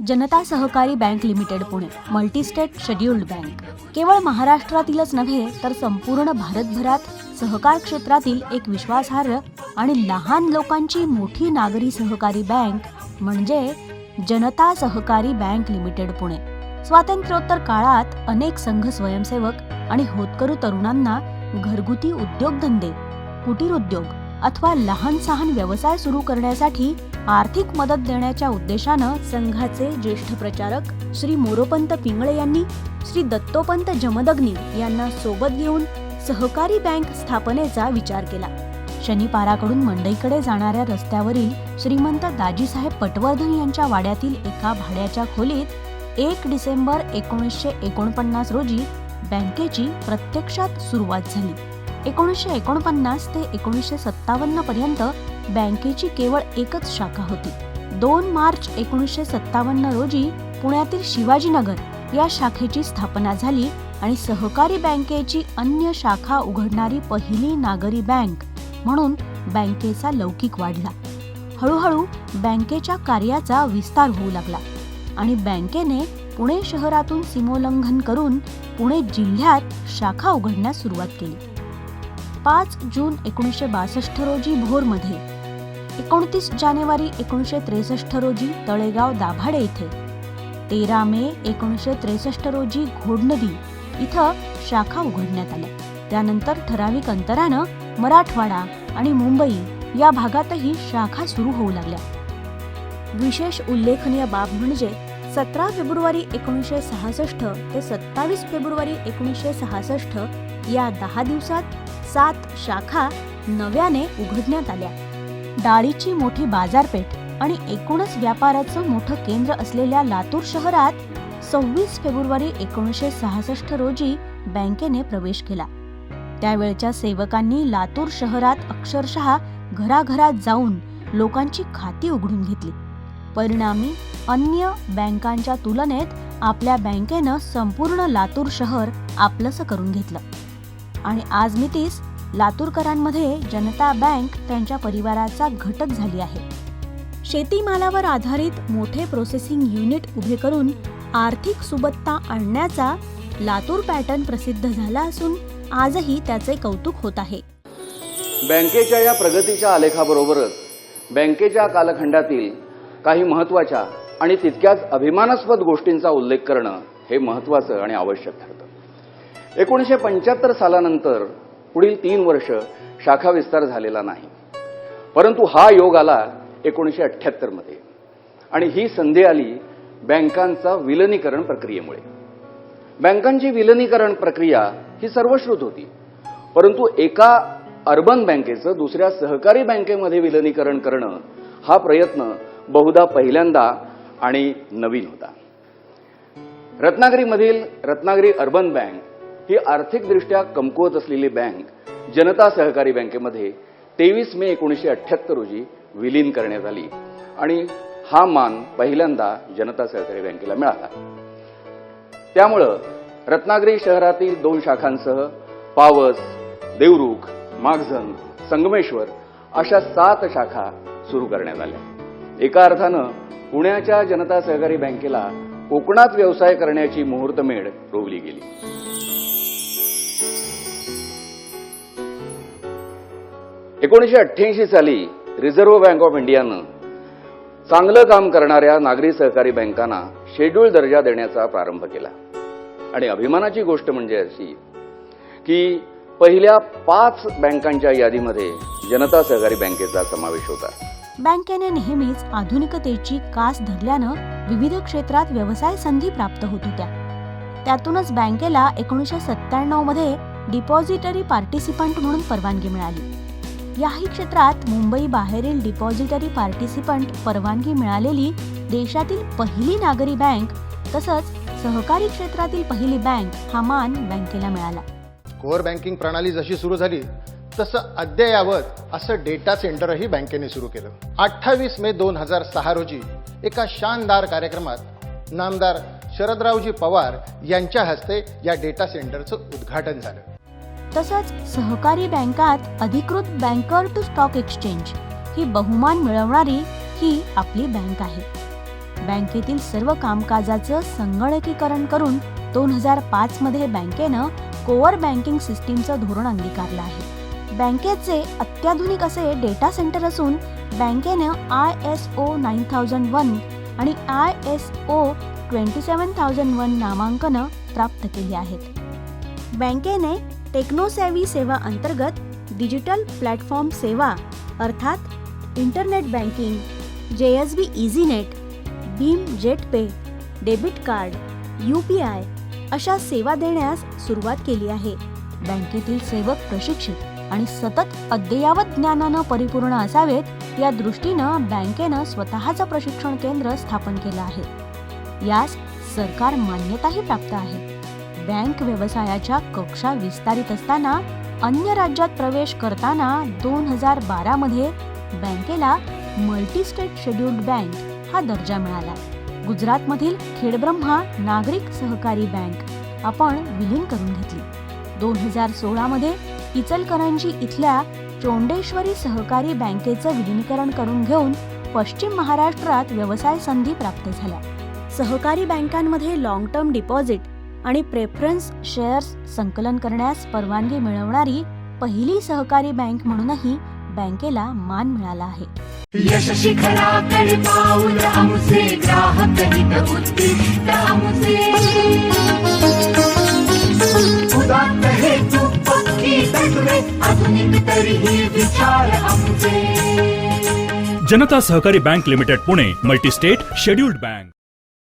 Janata Sahakari bank limited Pune multistate scheduled bank. केवळ महाराष्ट्रातीलच नव्हे तर संपूर्ण भारतभरात सहकार क्षेत्रातील एक विश्वासार्ह आणि लहान लोकांची मोठी नागरी सहकारी बँक म्हणजे जनता सहकारी बँक लिमिटेड पुणे. स्वातंत्र्योत्तर काळात अनेक संघ स्वयंसेवक आणि होतकरू तरुणांना घरगुती उद्योगधंदे कुटीर उद्योग अथवा लहान सहान व्यवसाय सुरू करण्यासाठी आर्थिक मदत देण्याच्या उद्देशानं संघाचे ज्येष्ठ प्रचारक श्री मोरोपंत पिंगळे यांनी श्री दत्तोपंत जमदग्नी यांना सोबत घेऊन सहकारी बँक स्थापनेचा विचार केला. शनिपाराकडून मंडईकडे जाणाऱ्या रस्त्यावरील श्रीमंत दाजीसाहेब पटवर्धन यांच्या वाड्यातील एका भाड्याच्या खोलीत एक डिसेंबर एकोणीसशे एकोणपन्नास रोजी बँकेची प्रत्यक्षात सुरुवात झाली. एकोणीसशे एकोणपन्नास ते एकोणीसशे सत्तावन्न पर्यंत बँकेची केवळ एकच शाखा होती. दोन मार्च एकोणीसशे सत्तावन्न रोजी पुण्यातील शिवाजीनगर या शाखेची स्थापना झाली आणि सहकारी बँकेची अन्य शाखा उघडणारी पहिली नागरी बँक म्हणून बँकेचा लौकिक वाढला. हळूहळू बँकेच्या कार्याचा विस्तार होऊ लागला आणि बँकेने पुणे शहरातून सीमोल्लंघन करून पुणे जिल्ह्यात शाखा उघडण्यास सुरुवात केली. पाच जून एकोणीसशे बासष्ट रोजी भोरमध्ये एकोणतीस जानेवारी एकोणीसशे त्रेसष्ट रोजी तळेगाव दाभाडे इथे. तेरा मे एकोणीसशे त्रेसष्ट रोजी घोडनदी इथं शाखा उघडण्यात आल्या. त्यानंतर ठराविक अंतरानं मराठवाडा आणि मुंबई या भागातही शाखा सुरू होऊ लागल्या. विशेष उल्लेखनीय बाब म्हणजे सतरा फेब्रुवारी एकोणीसशे सहासष्ट ते सत्तावीस फेब्रुवारी एकोणीसशे सहासष्ट या दहा दिवसात सात शाखा नव्याने उघडण्यात आल्या. डाळीची मोठी बाजारपेठ आणि एकूणच व्यापाराचं मोठं केंद्र असलेल्या लातूर शहरात सव्वीस फेब्रुवारी एकोणीसशे सहासष्ट रोजी बँकेने प्रवेश केला. त्यावेळच्या सेवकांनी लातूर शहरात अक्षरशः घराघरात जाऊन लोकांची खाती उघडून घेतली. परिणामी अन्य बँकांच्या तुलनेत आपल्या बँकेनं संपूर्ण लातूर शहर आपलंसं करून घेतलं. आणि आज मितीस लातूरकरांमध्ये जनता बँक त्यांच्या परिवाराचा घटक झाली आहे. शेतीमालावर आधारित मोठे प्रोसेसिंग युनिट उभे करून आर्थिक सुबत्ता आणण्याचा लातूर पॅटर्न प्रसिद्ध झाला असून आजही त्याचे कौतुक होत आहे. बँकेच्या या प्रगतीच्या आलेखाबरोबरच बँकेच्या कालखंडातील काही महत्त्वाच्या आणि तितक्याच अभिमानास्पद गोष्टींचा उल्लेख करणं हे महत्त्वाचं आणि आवश्यक ठरतं. एकोणीसशे पंच्याहत्तर सालानंतर पुढील तीन वर्ष शाखा विस्तार झालेला नाही. परंतु हा योग आला एकोणीसशे अठ्ठ्याहत्तरमध्ये आणि ही संधी आली बँकांचा विलनीकरण प्रक्रियेमुळे. बँकांची विलनीकरण प्रक्रिया ही सर्वश्रुत होती. परंतु एका अर्बन बँकेचं दुसऱ्या सहकारी बँकेमध्ये विलनीकरण करणं हा प्रयत्न बहुधा पहिल्यांदा आणि नवीन होता. रत्नागिरीमधील रत्नागिरी अर्बन बँक ही आर्थिकदृष्ट्या कमकुवत असलेली बँक जनता सहकारी बँकेमध्ये तेवीस मे एकोणीसशे अठ्ठ्याहत्तर रोजी विलीन करण्यात आली आणि हा मान पहिल्यांदा जनता सहकारी बँकेला मिळाला. त्यामुळं रत्नागिरी शहरातील दोन शाखांसह पावस देवरुख मागझन संगमेश्वर अशा सात शाखा सुरू करण्यात आल्या. एका अर्थानं पुण्याच्या जनता सहकारी बँकेला कोकणात व्यवसाय करण्याची मुहूर्तमेढ रोवली गेली. एकोणीसशे अठ्ठ्याऐंशी साली रिझर्व्ह बँक ऑफ इंडियानं चांगलं काम करणाऱ्या नागरी सहकारी बँकांना शेड्यूल दर्जा देण्याचा प्रारंभ केला. आणि अभिमानाची गोष्ट म्हणजे अशी की पहिल्या पाच बँकांच्या यादीमध्ये जनता सहकारी बँकेचा समावेश होता. बँकेने नेहमीच आधुनिकतेची कास धरल्यानं विविध क्षेत्रात व्यवसाय संधी प्राप्त होत होत्या. त्यातूनच बँकेला एकोणीसशे सत्त्याण्णवमध्ये डिपॉझिटरी पार्टिसिपंट म्हणून परवानगी मिळाली. याही क्षेत्रात मुंबई बाहेरील डिपॉझिटरी पार्टिसिपंट परवानगी मिळालेली देशातील पहिली नागरी बँक तसंच सहकारी क्षेत्रातील पहिली बँक हा मान बँकेला मिळाला. कोअर बँकिंग प्रणाली जशी सुरू झाली तसं अद्ययावत असं डेटा सेंटरही बँकेने सुरू केलं. अठ्ठावीस मे दोन हजार सहा रोजी एका शानदार कार्यक्रमात नामदार शरदरावजी पवार यांच्या हस्ते या डेटा सेंटरचं उद्घाटन झालं. तसंच सहकारी बँकात अधिकृत बँकर टू स्टॉक एक्सचेंज ही बहुमान मिळवणारी ही आपली बँक आहे. बँकेतील सर्व कामकाजाचं संगणकीकरण करून दोन हजार पाच मध्ये बँकेनं कोअर बँकिंग सिस्टीमचं धोरण अंगीकारलं आहे. बँकेचे अत्याधुनिक असे डेटा सेंटर असून बँकेनं I S O nine thousand one आणि I S O twenty seven thousand one नामांकनं प्राप्त केली आहेत. बँकेने टेक्नोसॅव्ही सेवा अंतर्गत डिजिटल प्लॅटफॉर्म सेवा अर्थात internet banking J S B EasyNet Bhim jet pay debit card U P I अशा सेवा देण्यास सुरुवात केली आहे. बँकेतील सेवक प्रशिक्षित आणि सतत अद्ययावत ज्ञानानं परिपूर्ण असावेत या दृष्टीनं बँकेनं स्वतःचं प्रशिक्षण केंद्र स्थापन केलं आहे. यास सरकार मान्यताही प्राप्त आहे. बँक व्यवसायाच्या कक्षा विस्तारित असताना अन्य राज्यात प्रवेश करताना दोन हजार बारा मध्ये बँकेला मल्टी स्टेट शेड्युल्ड बँक हा दर्जा मिळाला. गुजरातमधील खेडब्रह्मा नागरिक सहकारी बँक आपण विलीन करून घेतली. दोन हजार सोळामध्ये इचलकरंजी इथल्या चोंडेश्वरी सहकारी बँकेचं विलीनीकरण करून घेऊन पश्चिम महाराष्ट्रात व्यवसाय संधी प्राप्त झाल्या. सहकारी बँकांमध्ये लॉंग टर्म डिपॉझिट आणि प्रेफरन्स शेअर्स संकलन करण्यास परवानगी मिळवणारी पहिली सहकारी बँक म्हणूनही बँकेला मान मिळाला आहे. यश शिखराकडे पाऊल आमुचे ग्राहक हित उद्दिष्ट आमुचे उदात्त हेतू पक्की तत्वे आधुनिक तरीही विचार आमुचे Janata Sahakari bank limited Pune multistate scheduled bank